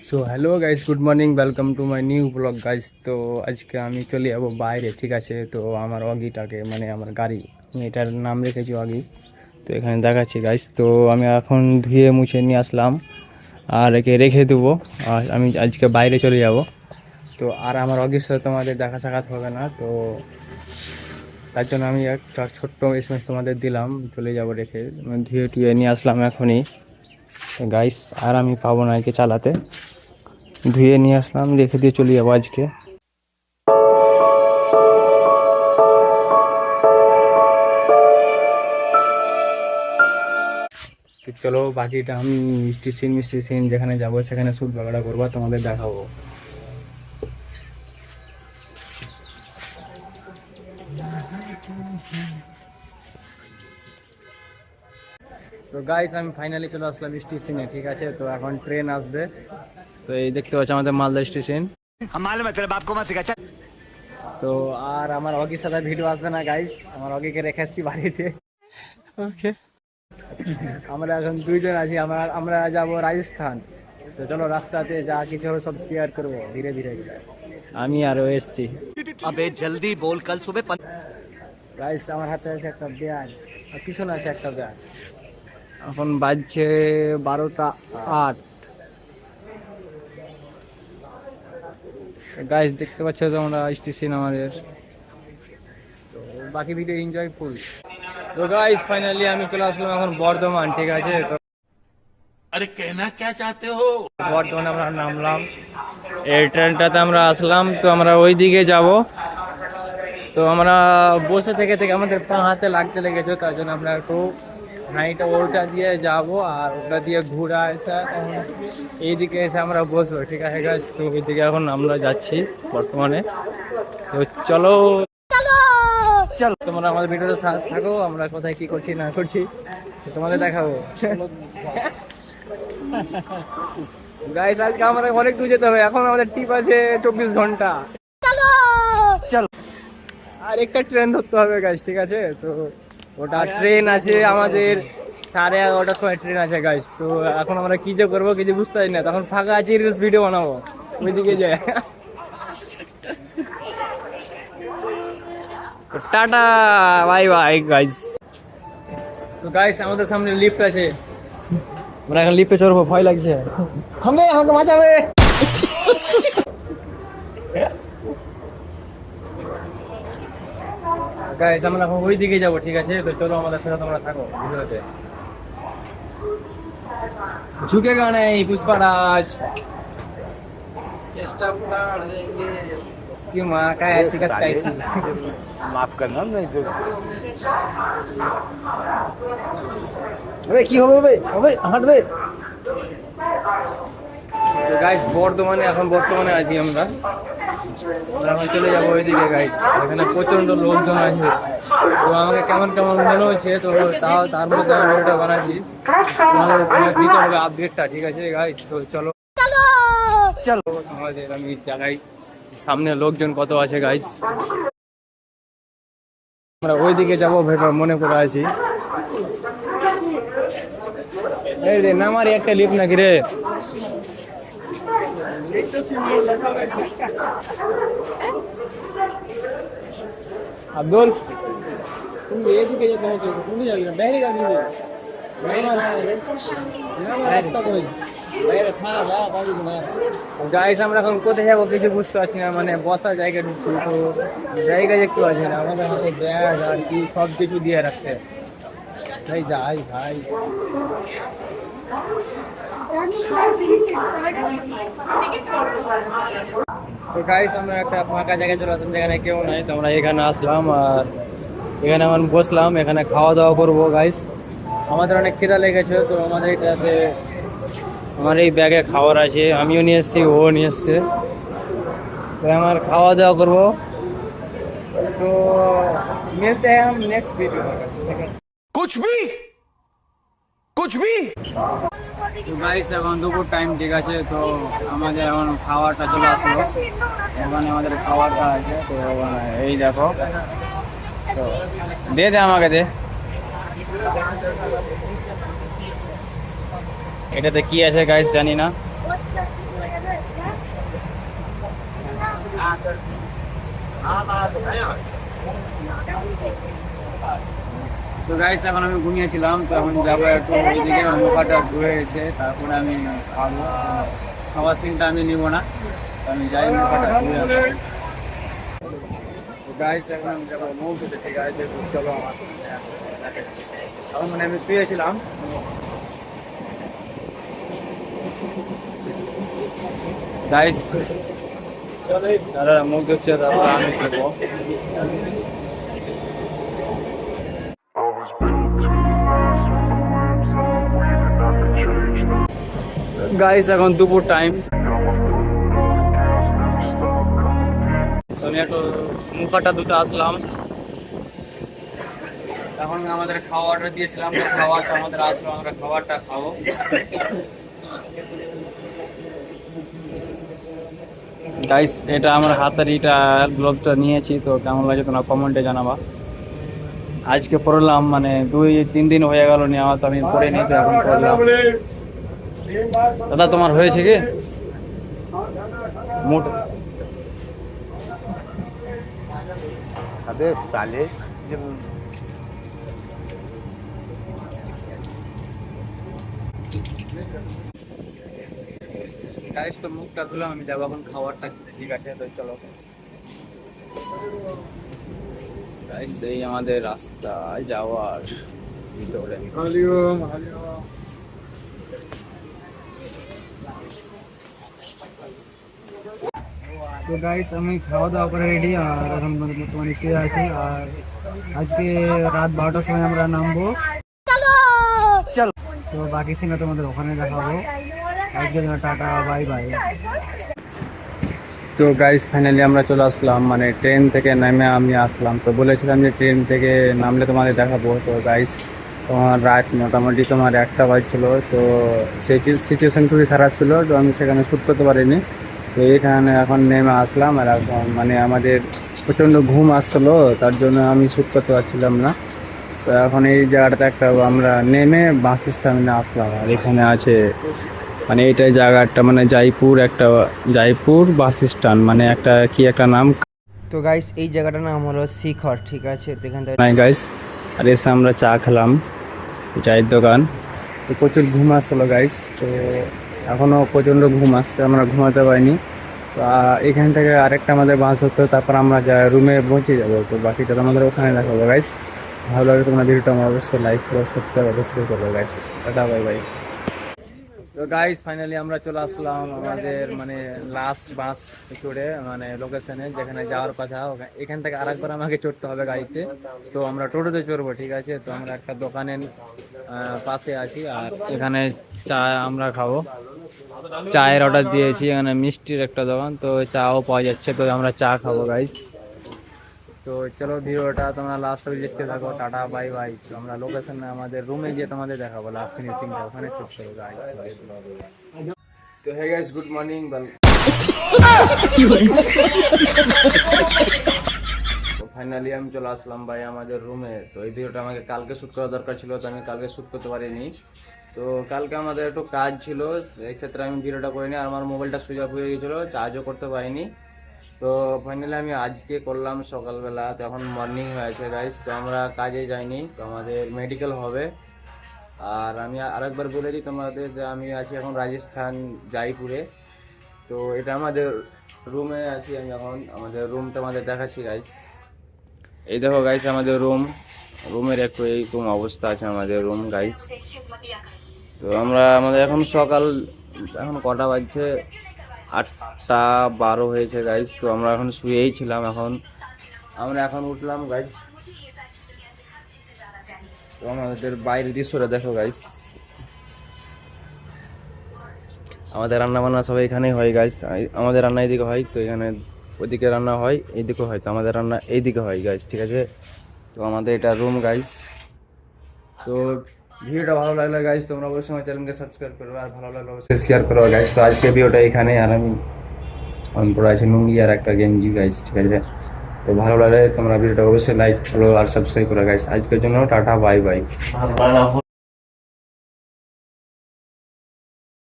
So hello guys good morning welcome to my new blog guys তো আজকে আমি চলে যাব বাইরে, ঠিক আছে? তো আমার অগিটাকে মানে আমার গাড়ি এটার নাম রেখেছি অগি। তো এখানে দেখাচ্ছি গাইস তো আমি এখন ধুয়ে মুছে নিয়ে আসলাম। আর একে রেখে দেবো। আর আমি আজকে বাইরে চলে যাব। তো আর আমার অগির সাথে তোমাদের দেখা সাক্ষাৎ হবে না, তো তার জন্য আমি একটা ছোট্ট এস তোমাদের দিলাম। চলে যাব রেখে, ধুয়ে টুয়ে নিয়ে আসলাম এখনই। গাইস আর আমি পাবো না একে চালাতে। ধুয়ে নিয়ে আসলাম, রেখে দিয়ে চলে যাব আজকে। চলো, বাকিটা আমি মিষ্টি সিন মিষ্টি সিন যেখানে যাব, সেখানে সুদ বাগড়া করব তোমাদের দেখাবো। গাইস আমি ফাইনালি চলে আসলাম স্টেশনে ঠিক আছে? তো এখন ট্রেন আসবে। তো এই দেখতে পাচ্ছ আমাদের মালদা স্টেশন তো আর আমার অগির সাথে ভিডিও আসবে না গাইস আমার অগিকে রেখে আসছি বাড়িতে। ওকে আমরা এখন দুইজন আছি আমরা আমরা যাব রাজস্থান। তো চলো রাস্তাতে যা কিছু হবে সব শেয়ার করব ধীরে ধীরে। আমি আরও এসছি। আবে জলদি বল কাল সুবে রাইস আমার হাতে আছে একটা ব্যাগ আর পিছনে আছে একটা ব্যাগ এখন বাজছে বারোটা আট। গাছ দেখতে পাচ্ছ তোমরা স্টেশন আমাদের বাকি ভিডিও এনজয় ফুল তো গাইস ফাইনালি আমি চলে আসলাম এখন বর্ধমান ঠিক আছে? আরে কেনা কে চাতে হো? বর্ধমানে আমরা নামলাম। এই ট্রেনটাতে আমরা আসলাম তো আমরা ওই দিকে যাব। তো আমরা বসে থেকে থেকে আমাদের পা হাতে লাগতে লেগেছে তার জন্য আমরা একটু হাঁড়িটা ওটা দিয়ে যাব আর ওটা দিয়ে ঘোরা এসে এইদিকে এসে আমরা বসবো। ঠিক আছে গাছ তো ওইদিকে এখন আমরা যাচ্ছি বর্তমানে। তো চলো। চলো! তোমরা আমাদের ভিডিওতে সাথে থাকো আমরা কোথায় কি করছি না করছি তোমাদের দেখাবো। গাইস আজকে আমরা অনেক দূর যেতে হবে। এখন আমাদের টিপ আছে চব্বিশ ঘণ্টা। চল। আর একটা ট্রেন ধরতে হবে গাইস ঠিক আছে? তো ওটা ট্রেন আছে আমাদের সাড়ে এগারোটার সময় ট্রেন আছে গাইস তো এখন আমরা কি যে করব কিছু বুঝতে পারি না। তখন ফাঁকা আছে রিলস ভিডিও বানাবো। ওইদিকে যায়। টাটা বাই বাই গাইস তো গাইস আমাদের সামনে লিফট আছে। আমরা এখন লিফটে চড়বো, ভয় লাগছে। আমাকে বাঁচাবে। में গাইস আমরা এখন ওই দিকে যাবো ঠিক আছে তো চলো আমাদের সাথে তোমরা থাকো ভিডিওতে ঝুঁকেগা নেই পুষ্পারাজ इसकी माँ का ऐसी का तैसी माफ करना नहीं जो अबे কি হবে বে হবে হাঁটবে তো গাইস বর্ধমানে এখন বর্তমানে আছি আমরা আমরা চলে যাব ওইদিকে গাইস এখানে প্রচণ্ড লোকজন আছে তো আমাকে কেমন কেমন মনে হচ্ছে তো তাও তার মধ্যে আমি ভিডিওটা বানাচ্ছি। দিতে হবে আপডেটটা ঠিক আছে গাইস তো চলো। চলো। আমাদের আমি জায়গায় সামনে লোকজন কত আছে গাইস আমরা ওইদিকে যাব ভেবে মনে করে আছি। এই রে নামারি একটা লিফট নাকি রে? আব্দুল তুমি এদিকে যেতে হচ্ছে তুমি যাবি না বাইরে যাবি না রাস্তা কই গাইস আমরা এখন কোথায় যাব কিছু বুঝতে পারছি না মানে বসার জায়গা ঢুকছি তো জায়গা দেখতে পাচ্ছি না আমাদের হাতে ব্যাগ আর কি সব কিছু দিয়ে রাখছে ভাই যাই ভাই তো গাইস আমরা একটা ফাঁকা জায়গায় চলে আসলাম যেখানে কেউ নাই তো আমরা এখানে আসলাম আর এখানে এখন বসলাম এখানে খাওয়া দাওয়া করবো গাইস আমাদের অনেক খিদা লেগেছে তো আমাদের এটাতে আমার এই ব্যাগে খাবার আছে আমিও নিয়ে এসেছি ও নিয়ে এসছে তো আমার খাওয়া দাওয়া করবো তো মিলতে हैं हम नेक्स्ट वीडियो में ठीक है कुछ भी कुछ भी তো গাইস এখন দুপুর টাইম ঠিক আছে? তো আমাদের এখন খাবারটা চলে আসলো। ওখানে আমাদের খাবারটা আছে, তো এই দেখো। তো দে দে আমাকে দে। এটাতে কি আছে গাইস জানি না। তো গাইস এখন আমি ঘুমিয়েছিলাম তো এখন যাব একটু ওইদিকে মুখাটা ধুয়ে এসে তারপরে আমি খাব। খাওয়ার সিনটা আমি নিব না আমি যাই মুখাটা ধুয়ে আসব গাইস এখন আমি যাব মুখ ধুতে ঠিক আছে চলো আমার। মানে আমি শুয়েছিলাম গাইস দাদা মুখ ধুচ্ছে তারপর আমি খেবো গাইস এখন দুপুর টাইম. তো একটু মুখাটা দুটো আসলাম। এখন আমাদের খাওয়া অর্ডার দিয়েছিলাম তো খাওয়াটা আমাদের আসলো আমরা খাবারটা খাব। গাইস এটা আমার হাতের এটা গ্লোভটা নিয়েছি তো কেমন লাগে তোমরা কমেন্টে জানাবা। আজকে পড়লাম মানে দুই তিন দিন হয়ে গেল নেওয়া তো আমি পড়ে নি তো এখন পড়লাম। দাদা তোমার হয়েছে কি? মোট সালে গাইস মুখটা ধুলাম আমি যাব এখন খাওয়ারটা ঠিক আছে? তো চলো। গাইস এই আমাদের রাস্তায় যাওয়ার ভিতরে। তো গাইস আমি খাওয়া দাওয়া করে রেডি আর এখন বর্তমানে শুয়ে আছি। আর আজকে রাত বারোটার সময় আমরা নামবো। চল! তো বাকি সিনে তোমাদের ওখানে দেখাবো। আজকে টাটা বাই বাই তো গাইস ফাইনালি আমরা চলে আসলাম। মানে ট্রেন থেকে নেমে আমি আসলাম। তো বলেছিলাম যে ট্রেন থেকে নামলে তোমাদের দেখাবো। তো গাইস তোমার রাত মোটামুটি তোমার একটা বাজছিল। তো সেই সিচুয়েশন খুবই খারাপ ছিল। তো আমি সেখানে শ্যুট করতে পারিনি। তো এখানে এখন নেমে আসলাম আর এখন মানে আমাদের প্রচণ্ড ঘুম আসছিল তার জন্য আমি শ্যুট করতে পারছিলাম না। তো এখন এই জায়গাটাতে একটা আমরা নেমে বাস স্ট্যান্ডে আসলাম আর এখানে আছে মানে এইটাই জায়গাটা মানে জয়পুর একটা জয়পুর বাস স্ট্যান্ড মানে একটা কি একটা নাম? তো গাইস এই জায়গাটার নাম হলো শিখর ঠিক আছে? তো এখান থেকে গাইস আর এসে আমরা চা খেলাম চায়ের দোকান। তো প্রচুর ঘুম আসছিল গাইস তো এখনও প্রচণ্ড ঘুম আসছে, আমরা ঘুমাতে পারিনি। তো এখান থেকে আরেকটা আমাদের বাস ধরতে হবে, তারপর আমরা যা রুমে পৌঁছে যাব। তো, বাকিটা তো আমাদের ওখানে দেখাবো গাইস ভালো লাগে তোমরা ভিডিওটা আমার অবশ্যই লাইক করো সাবস্ক্রাইব অবশ্যই করব গাইস টাটা বাই বাই তো গাইস ফাইনালি আমরা চলে আসলাম আমাদের মানে লাস্ট বাস চড়ে মানে লোকেশনে যেখানে যাওয়ার কথা। এখান থেকে আরেকবার আমাকে চড়তে হবে গাড়িতে। তো, আমরা টোটোতে চড়বো, ঠিক আছে? তো, আমরা একটা দোকানের পাশে আছি, আর এখানে চা আমরা খাব। চায়ের অর্ডার দিয়েছি, এখানে মিষ্টির একটা দোকান, তো চাও পাওয়া যাচ্ছে, তো আমরা চা খাব গাইস তো চলো ভিডিওটা তোমরা লাস্ট অবধি দেখতে থাকো, টাটা বাই বাই তো আমরা লোকেশনে আমাদের রুমে গিয়ে তোমাদের দেখাবো লাস্ট ফিনিশিংটা ওখানে শেষ করব গাইস তো hey guys good morning finally আমি চলে আসলাম, ভাই, আমাদের রুমে তো এই ভিডিওটা আমাকে কালকে শ্যুট করা দরকার ছিল, তো আমি কালকে শ্যুট করতে পারিনি। তো কালকে আমাদের একটু কাজ ছিল সেই ক্ষেত্রে আমি ভিডিওটা করিনি, আর আমার মোবাইলটা সুইচ অফ হয়ে গেছিল চার্জও করতে পারিনি। তো ফাইনালি আমি আজকে করলাম সকালবেলা, তো এখন মর্নিং হয়েছে গাইস তো আমরা কাজে যাইনি, তো আমাদের মেডিকেল হবে। আর আমি আরেকবার বলে দিই তোমাদের যে আমি আছি এখন রাজস্থান জয়পুরে তো এটা আমাদের রুমে আছি আমি এখন, আমাদের রুমটা আমাদের দেখাচ্ছি গাইস এই দেখো গাইস আমাদের রুম রুমের একটু এইরকম অবস্থা আছে আমাদের রুম গাইস তো আমরা আমাদের এখন সকাল, এখন কটা বাজছে? আটটা বারো হয়েছে গাইস তো আমরা এখন শুয়েই ছিলাম এখন। আমরা এখন উঠলাম গাইস তো আমাদের বাইরের দৃশ্যটা দেখো গাইস আমাদের রান্না বান্না সব এখানেই হয় গাইস আমাদের রান্না এইদিকে হয়, তো এখানে ওইদিকে রান্না হয়, এইদিকে হয়। তো আমাদের রান্না এইদিকে হয় গাইস ঠিক আছে? তো আমাদের এটা রুম গাইস তো ভিডিওটা ভালো লাগলে গাইস তোমরা অবশ্যই আমার চ্যানেলকে সাবস্ক্রাইব করবে আর ভালো লাগলে অবশ্যই শেয়ার করো গাইস তো আজকে ভিডিওটা এখানে আর আমি আমি আছে লুঙ্গি আর একটা গেঞ্জি গাইস ঠিক আছে? তো ভালো লাগলে তোমরা ভিডিওটা অবশ্যই লাইক করো আর সাবস্ক্রাইব করো গাইস আজকের জন্য টাটা বাই বাই